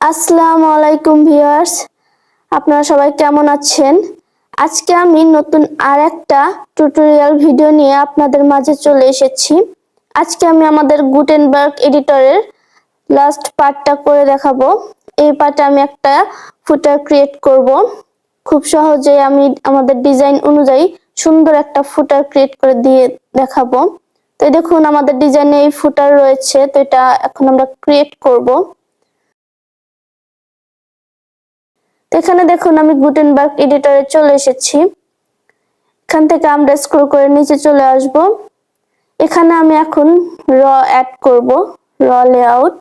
আসসালামু আলাইকুম ভিউয়ার্স। আপনারা সবাই কেমন আছেন? আজকে আমি নতুন আর একটা টিউটোরিয়াল ভিডিও নিয়ে আপনাদের মাঝে চলে এসেছি। আজকে আমি আমাদের গুটেনবার্গ এডিটরের লাস্ট পার্টটা করে দেখাবো। এই পার্টে আমি একটা ফুটার ক্রিয়েট করব। খুব সহজে আমি আমাদের ডিজাইন অনুযায়ী সুন্দর একটা ফুটার ক্রিয়েট করে দিয়ে দেখাবো। তো দেখুন, আমাদের ডিজাইনে এই ফুটার রয়েছে। তো এটা এখন আমরা ক্রিয়েট করব। তো এখানে দেখুন, আমি গুটেনবার্গ এডিটরে চলে এসেছি। এখান থেকে আমরা স্ক্রল করে নিচে চলে আসব। এখানে আমি এখন র অ্যাড করব র লেআউট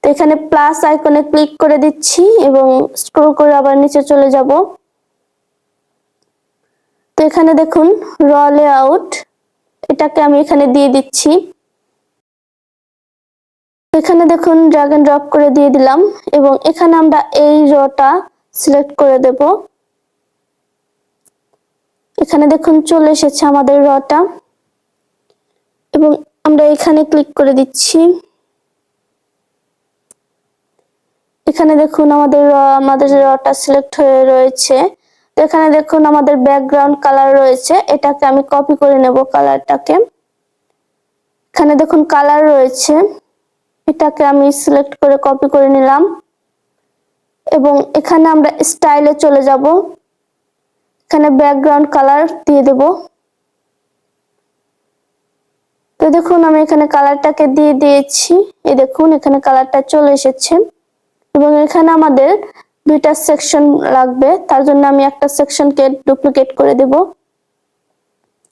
তো এখানে প্লাস আইকনে ক্লিক করে দিচ্ছি এবং স্ক্রল করে আবার নিচে চলে যাব। তো এখানে দেখুন র লেআউট এটাকে আমি এখানে দিয়ে দিচ্ছি। এখানে দেখুন ড্রাগ এন্ড ড্রপ করে দিয়ে দিলাম এবং এখানে আমরা এই রটা সিলেক্ট করে দেব। এখানে দেখুন চলে এসেছে আমাদের রটা এবং আমরা এখানে ক্লিক করে দিচ্ছি। এখানে দেখুন আমাদের আমাদের রটা সিলেক্ট হয়ে রয়েছে। তো এখানে দেখুন আমাদের ব্যাকগ্রাউন্ড কালার রয়েছে, এটাকে আমি কপি করে নেব কালারটাকে এখানে দেখুন কালার রয়েছে। এটাকে আমি সিলেক্ট করে কপি করে নিলাম। এবং এখানে আমরা স্টাইলে চলে যাব। এখানে ব্যাকগ্রাউন্ড কালার দিয়ে দেব। তো দেখুন, আমি এখানে কালারটাকে দিয়ে দিয়েছি। এই দেখুন, এখানে কালারটা চলে এসেছে। এবং এখানে আমাদের দুইটা সেকশন লাগবে। তার জন্য আমি একটা সেকশনকে ডুপ্লিকেট করে দেব।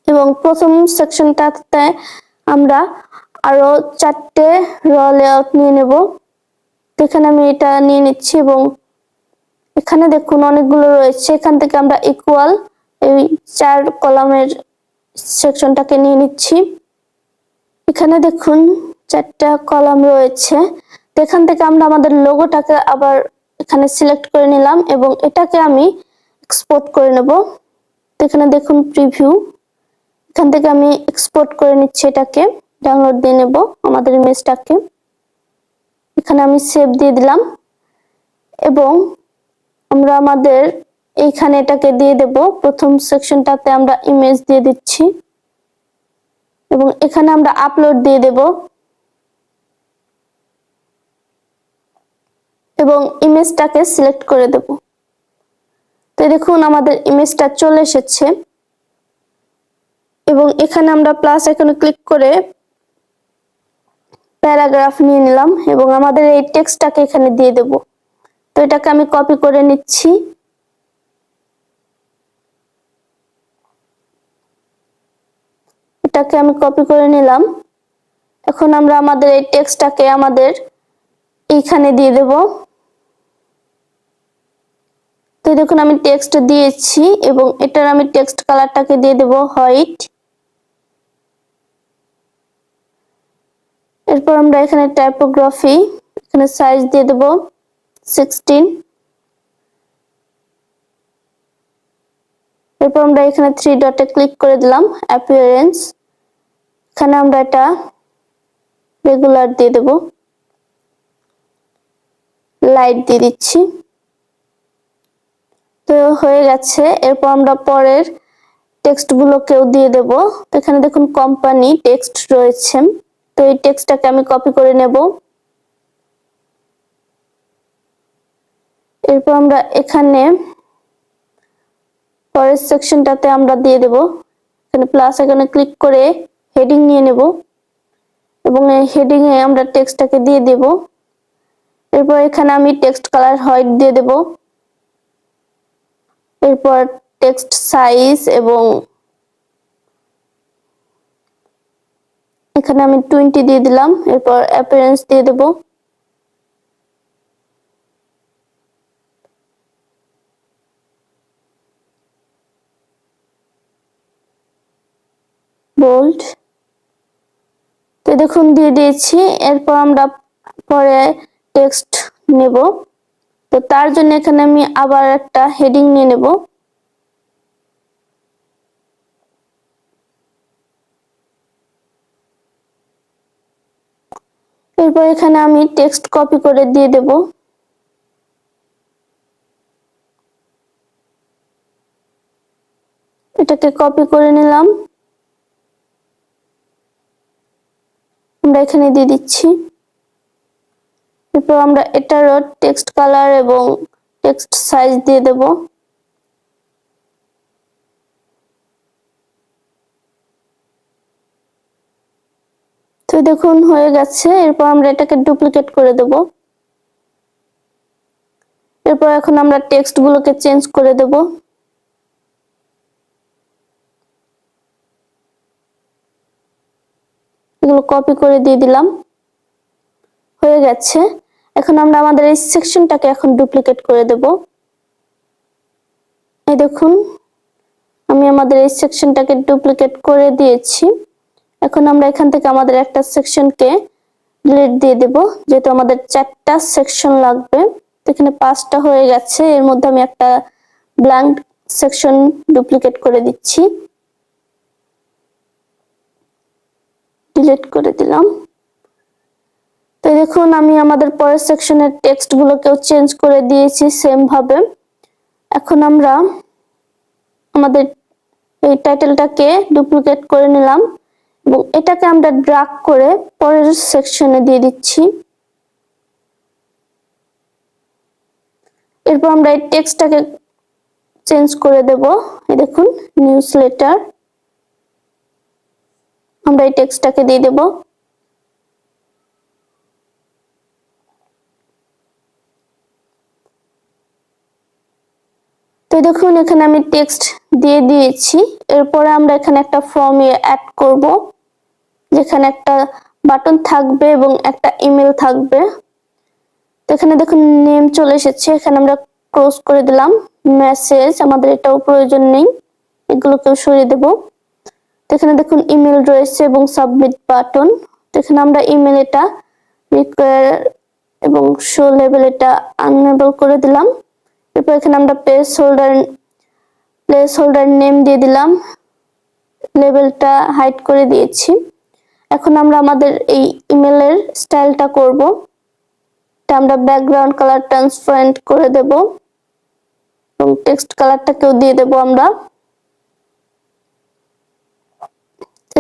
এবং প্রথম সেকশনটাতে আমরা আরও চারটে র লেআউট নিয়ে নেব। এখানে আমি এটা নিয়ে নিচ্ছি এবং এখানে দেখুন অনেকগুলো রয়েছে। এখান থেকে আমরা ইকুয়াল এই চার কলামের সেকশনটাকে নিয়ে নিচ্ছি। এখানে দেখুন চারটা কলাম রয়েছে। এখান থেকে আমরা আমাদের লোগোটাকে আবার এখানে সিলেক্ট করে নিলাম এবং এটাকে আমি এক্সপোর্ট করে নেব। এখানে দেখুন প্রিভিউ এখান থেকে আমি এক্সপোর্ট করে নিচ্ছি এটাকে। ডাউনলোড দিয়ে নেব আমাদের ইমেজটাকে এখানে আমি সেভ দিয়ে দিলাম এবং আমরা আমাদের এইখানে এটাকে দিয়ে দেব। প্রথম সেকশনটাতে আমরা ইমেজ দিয়ে দিচ্ছি এবং এখানে আমরা আপলোড দিয়ে দেব। এবং ইমেজটাকে সিলেক্ট করে দেব। তো দেখুন আমাদের ইমেজটা চলে এসেছে। এবং এখানে আমরা প্লাস এখানে ক্লিক করে প্যারাগ্রাফ নিয়ে নিলাম এবং আমাদের এই টেক্সটটাকে এখানে দিয়ে দেব। তো এটাকে আমি কপি করে নিচ্ছি। এটাকে আমি কপি করে নিলাম। এখন আমরা আমাদের এই টেক্সটটাকে আমাদের এইখানে দিয়ে দেব। তো দেখুন আমি টেক্সট দিয়েছি এবং এটার আমি টেক্সট কালারটাকে দিয়ে দেব হোয়াইট। এরপর আমরা এখানে টাইপোগ্রাফি এখানে সাইজ দিয়ে দেব সিক্সটিন এরপর আমরা এখানে থ্রি ডটে ক্লিক করে দিলাম অ্যাপিয়ারেন্স এখানে আমরা এটা রেগুলার দিয়ে দেব। লাইট দিয়ে দিচ্ছি। তো হয়ে গেছে। এরপর আমরা পরের টেক্সট গুলোকেও দিয়ে দেব। এখানে দেখুন কোম্পানি টেক্সট রয়েছে। তো এই টেক্সটটাকে আমি কপি করে নেব। এরপর আমরা এখানে পরের সেকশনটাতে আমরা দিয়ে দেব। এখানে প্লাস এখানে ক্লিক করে হেডিং নিয়ে নেব এবং এই হেডিং এ আমরা টেক্সটটাকে দিয়ে দেব। এরপর এখানে আমি টেক্সট কালার হোয়াইট দিয়ে দেব। এরপর টেক্সট সাইজ এবং এখানে আমি টোয়েন্টি দিয়ে দিলাম, এরপর অ্যাপিয়ারেন্স দিয়ে দেব। বোল্ড তো দেখুন, দিয়ে দিয়েছি, এরপর আমরা পরে টেক্সট নেব। তো তার জন্য এখানে আমি আবার একটা হেডিং নিয়ে নেব। এরপর এখানে আমি টেক্সট কপি করে দিয়ে দেব। এটাকে কপি করে নিলাম। আমরা এখানে দিয়ে দিচ্ছি। এরপর আমরা এটারও টেক্সট কালার এবং টেক্সট সাইজ দিয়ে দেব। তো দেখুন, হয়ে গেছে। এরপর আমরা এটাকে ডুপ্লিকেট করে দেব। এরপর এখন আমরা টেক্সট গুলোকে চেঞ্জ করে দেব। এগুলো কপি করে দিয়ে দিলাম। হয়ে গেছে। এখন আমরা আমাদের এই সেকশনটাকে এখন ডুপ্লিকেট করে দেব। এই দেখুন, আমি আমাদের এই সেকশনটাকে ডুপ্লিকেট করে দিয়েছি। এখন আমরা এখান থেকে আমাদের একটা সেকশনকে ডিলিট দিয়ে দেব, যেহেতু আমাদের চারটা সেকশন লাগবে। এখানে পাঁচটা হয়ে গেছে, এর মধ্যে আমি একটা ব্ল্যাঙ্ক সেকশন ডুপ্লিকেট করে দিচ্ছি। ডিলিট করে দিলাম। তো দেখুন, আমি আমাদের পরের সেকশনের টেক্সট গুলোকেও চেঞ্জ করে দিয়েছি সেম ভাবে। এখন আমরা আমাদের এই টাইটেলটাকে ডুপ্লিকেট করে নিলাম। এবং এটাকে আমরা ড্রাগ করে পরের সেকশনে দিয়ে দিচ্ছি। এরপর আমরা এই টেক্সটটাকে চেঞ্জ করে দেব। এই দেখুন নিউজ লেটার আমরা এই টেক্সটটাকে দিয়ে দেব। তো দেখুন, এখানে আমি টেক্সট দিয়ে দিয়েছি। এরপরে আমরা এখানে একটা ফর্ম অ্যাড করব। যেখানে একটা বাটন থাকবে এবং একটা ইমেল থাকবে। তো এখানে দেখুন নেম চলে এসেছে। এখানে আমরা ক্লোজ করে দিলাম। মেসেজ আমাদের এটাও প্রয়োজন নেই। এগুলোকেও সরিয়ে দেব। এখানে দেখুন ইমেল রয়েছে এবং সাবমিট বাটন এখানে আমরা ইমেল এটা রিকোয়ার এবং শো লেভেল এটা আনএবল করে দিলাম। এরপর এখানে আমরা placeholder placeholder name দিয়ে দিলাম। লেভেলটা হাইড করে দিয়েছি। এখন আমরা আমাদের এই ইমেলের স্টাইলটা করব। এটা আমরা ব্যাকগ্রাউন্ড কালার ট্রান্সপারেন্ট করে দেব এবং টেক্সট কালারটাকেও দিয়ে দেব আমরা।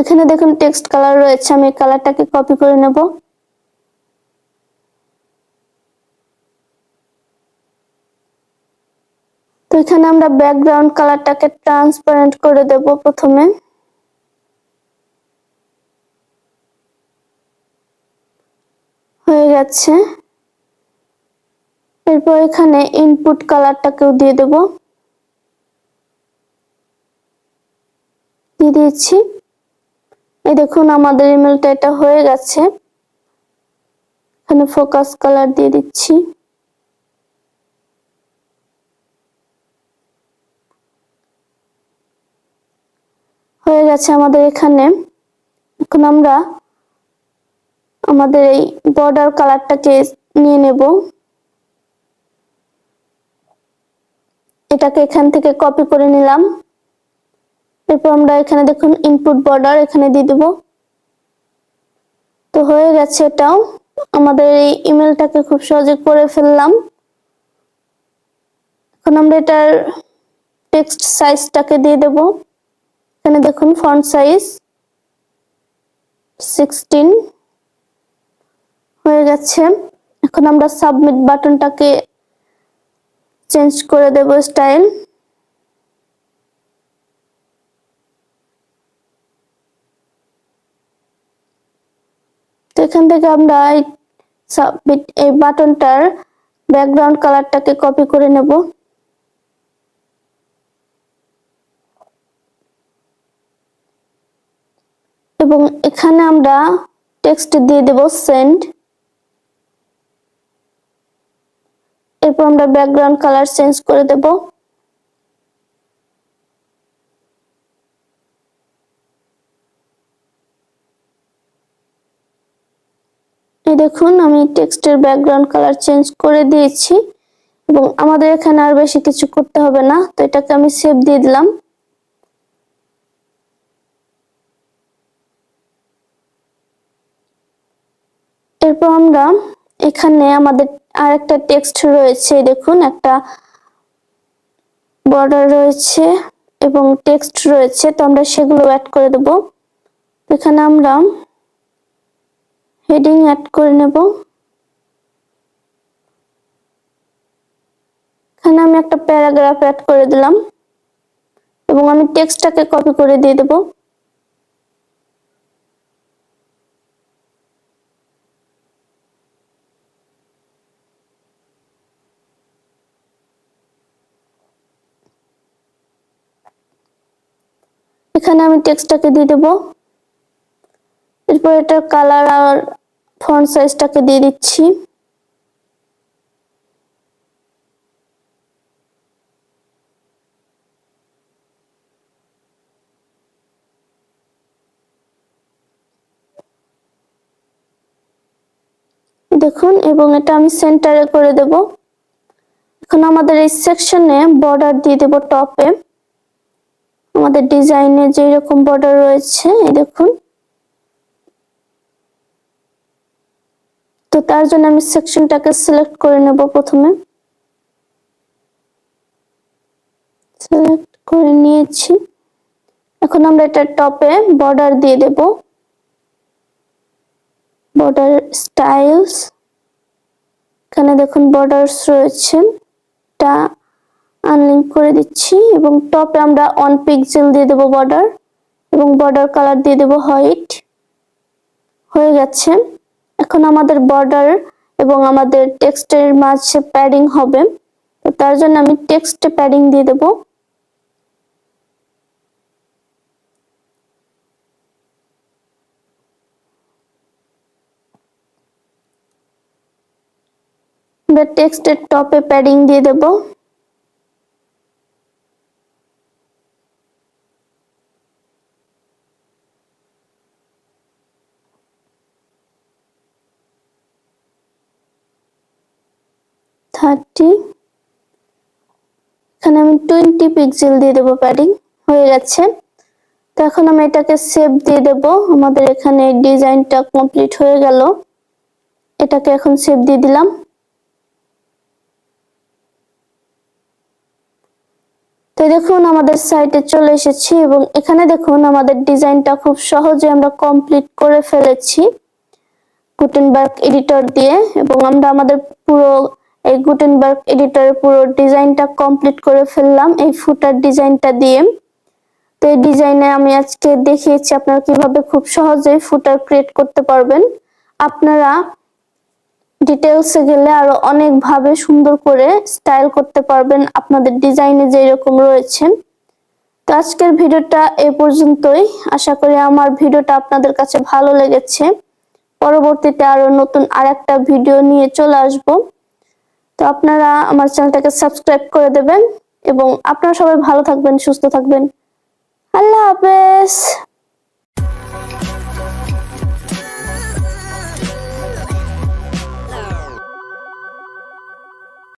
এখানে দেখুন টেক্সট কালার রয়েছে, আমি কালারটাকে কপি করে নেব। তো এখানে আমরা ব্যাকগ্রাউন্ড কালারটাকে ট্রান্সপারেন্ট করে দেব প্রথমে। হয়ে গেছে। এরপর এখানে ইনপুট কালারটাকেও দিয়ে দেব। দিয়ে দিয়েছি। এই দেখুন আমাদের ইমেলটা এটা হয়ে গেছে। এখানে ফোকাস কালার দিয়ে দিচ্ছি। হয়ে গেছে আমাদের এখানে। এখন আমরা আমাদের এই বর্ডার কালারটাকে নিয়ে নেব। এটাকে এখান থেকে কপি করে নিলাম। এরপর আমরা এখানে দেখুন ইনপুট বর্ডার এখানে দিয়ে দেব। তো হয়ে গেছে এটাও। আমাদের এই ইমেলটাকে খুব সহজে করে ফেললাম। এখন আমরা এটার টেক্সট সাইজটাকে দিয়ে দেব। এখানে দেখুন ফন্ট সাইজ সিক্সটিন হয়ে গেছে। এখন আমরা সাবমিট বাটনটাকে চেঞ্জ করে দেব স্টাইল এখান থেকে আমরা এই সাবমিট এই বাটনটার ব্যাকগ্রাউন্ড কালারটাকে কপি করে নেব। এবং এখানে আমরা টেক্সট দিয়ে দেব সেন্ড এরপর আমরা ব্যাকগ্রাউন্ড কালার চেঞ্জ করে দেব। এই দেখুন, আমি টেক্সটের ব্যাকগ্রাউন্ড কালার চেঞ্জ করে দিয়েছি এবং আমাদের এখানে আর বেশি কিছু করতে হবে না, তো এটাকে আমি সেভ দিয়ে দিলাম। এরপর আমরা এখানে আমাদের আর একটা টেক্সট রয়েছে, দেখুন, একটা বর্ডার রয়েছে এবং টেক্সট রয়েছে, তো আমরা সেগুলো অ্যাড করে দেব। এখানে আমরা হেডিং অ্যাড করে নেব। এখানে আমি একটা প্যারাগ্রাফ অ্যাড করে দিলাম এবং আমি টেক্সটটাকে কপি করে দিয়ে দেব। এখানে আমি টেক্সটটাকে দিয়ে দেব। এরপর এটার কালার আর ফন্ট সাইজটাকে দিয়ে দিচ্ছি। দেখুন, এবং এটা আমি সেন্টারে করে দেব। এখন আমাদের এই সেকশনে বর্ডার দিয়ে দেব টপে। আমাদের ডিজাইনে যে রকম বর্ডার রয়েছে, এই দেখুন। তো তার জন্য আমি সেকশনটাকে সিলেক্ট করে নেব প্রথমে। সিলেক্ট করে নিয়েছি। এখন আমরা এটা টপে বর্ডার দিয়ে দেব। বর্ডার স্টাইলস এখানে দেখুন বর্ডার্স রয়েছে। এটা আনলিঙ্ক করে দিচ্ছি এবং টপে আমরা অন পিক্সেল দিয়ে দেব বর্ডার এবং বর্ডার কালার দিয়ে দেব হোয়াইট হয়ে গেছে। এখন আমাদের বর্ডার এবং আমাদের টেক্সটের মাঝে প্যাডিং হবে। তো তার জন্য আমি টেক্সটে প্যাডিং দিয়ে দেব। টেক্সটের টপে প্যাডিং দিয়ে দেব। থার্টি এখানে আমি টোয়েন্টি পিক্সেল দিয়ে দেবো প্যাডিং হয়ে গেছে। তো এখন আমি এটাকে সেভ দিয়ে দেব। আমাদের এখানে ডিজাইনটা কমপ্লিট হয়ে গেল। এটাকে এখন সেভ দিয়ে দিলাম। তো দেখুন আমাদের সাইটে চলে এসেছি এবং এখানে দেখুন আমাদের ডিজাইনটা খুব সহজে আমরা কমপ্লিট করে ফেলেছি। গুটেনবার্গ এডিটর দিয়ে এবং আমরা আমাদের পুরো এই গুটেনবার্গ এডিটরের পুরো ডিজাইনটা কমপ্লিট করে ফেললাম, এই ফুটার ডিজাইনটা দিয়ে। তো এই ডিজাইনে আমি আজকে দেখিয়েছি আপনারা কীভাবে খুব সহজেই ফুটার ক্রিয়েট করতে পারবেন। আপনারা ডিটেলসে গেলে আরও অনেক ভাবে সুন্দর করে স্টাইল করতে পারবেন আপনাদের ডিজাইনে যে রকম রয়েছে। তো আজকের ভিডিওটা এই পর্যন্তই। আশা করি আমার ভিডিওটা আপনাদের কাছে ভালো লেগেছে। পরবর্তীতে আরও নতুন আর একটা ভিডিও নিয়ে চলে আসব। তো আপনারা আমার চ্যানেলটাকে সাবস্ক্রাইব করে দেবেন এবং আপনারা সবাই ভালো থাকবেন, সুস্থ থাকবেন। আল্লাহ হাফেজ।